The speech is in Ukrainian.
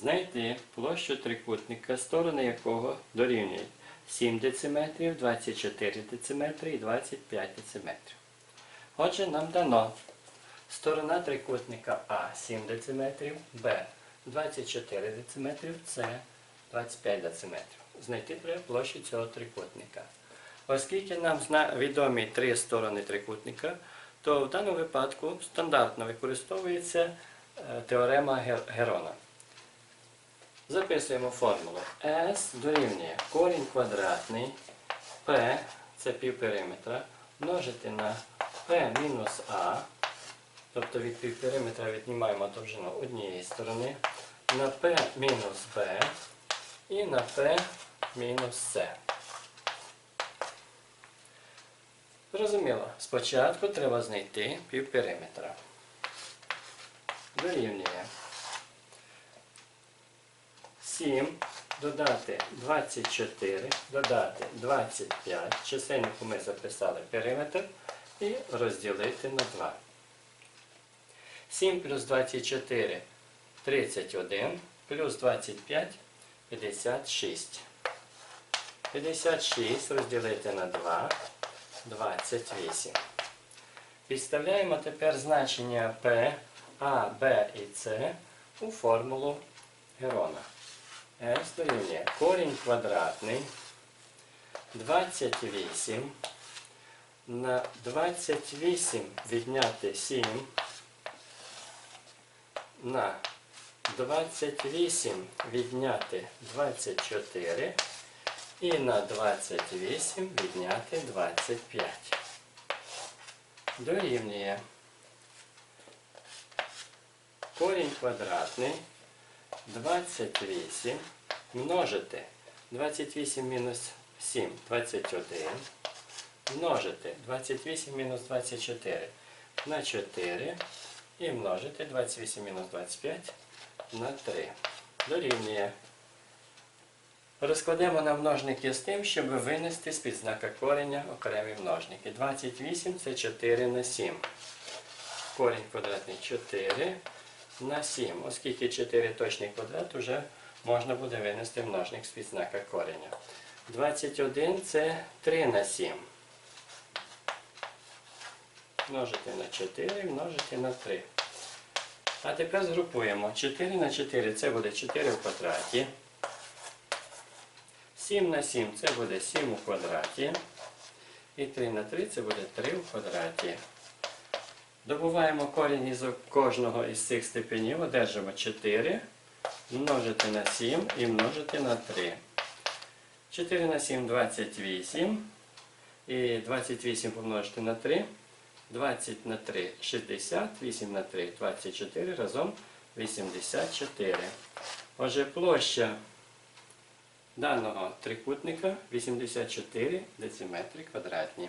Знайти площу трикутника, сторони якого дорівнюють 7 дециметрів, 24 дециметри і 25 дециметрів. Отже, нам дано сторона трикутника А 7 дециметрів, Б 24 дециметрів, С 25 дециметрів. Знайти треба площу цього трикутника. Оскільки нам відомі три сторони трикутника, то в даному випадку стандартно використовується е, теорема Герона. Записуємо формулу. S дорівнює корінь квадратний P, це півпериметра, множити на P мінус А, тобто від півпериметра віднімаємо довжину однієї сторони, на P мінус B і на P мінус C. Зрозуміло, спочатку треба знайти півпериметра. Дорівнює 7 додати 24, додати 25, чисельнику ми записали периметр і розділити на 2. 7 плюс 24 31, плюс 25 56. 56 розділити на 2 28. Підставляємо тепер значення P, A, B і C у формулу Герона. S дорівнює корінь квадратний. 28 на 28 відняти 7 на 28 відняти 24 і на 28 відняти 25. Дорівнює. Корінь квадратний 28 множити 28 мінус 7 21 множити 28 мінус 24 на 4 і множити 28 мінус 25 на 3. Дорівнює. Розкладемо на множники з тим, щоб винести з-під знака кореня окремі множники. 28 це 4 на 7. Корінь квадратний 4 на 7. Оскільки 4 точний квадрат, вже можна буде винести множник з-під знака кореня. 21 це 3 на 7. Множити на 4, множити на 3. А тепер згрупуємо. 4 на 4 це буде 4 в квадраті. 7 на 7 це буде 7 у квадраті. І 3 на 3 це буде 3 у квадраті. Добуваємо корінь із кожного із цих степенів, одержимо 4, множити на 7 і множити на 3. 4 на 7 28. І 28 помножити на 3. 20 на 3 60, 8 на 3 24, разом 84. Отже, площа даного трикутника 84 дециметри квадратні.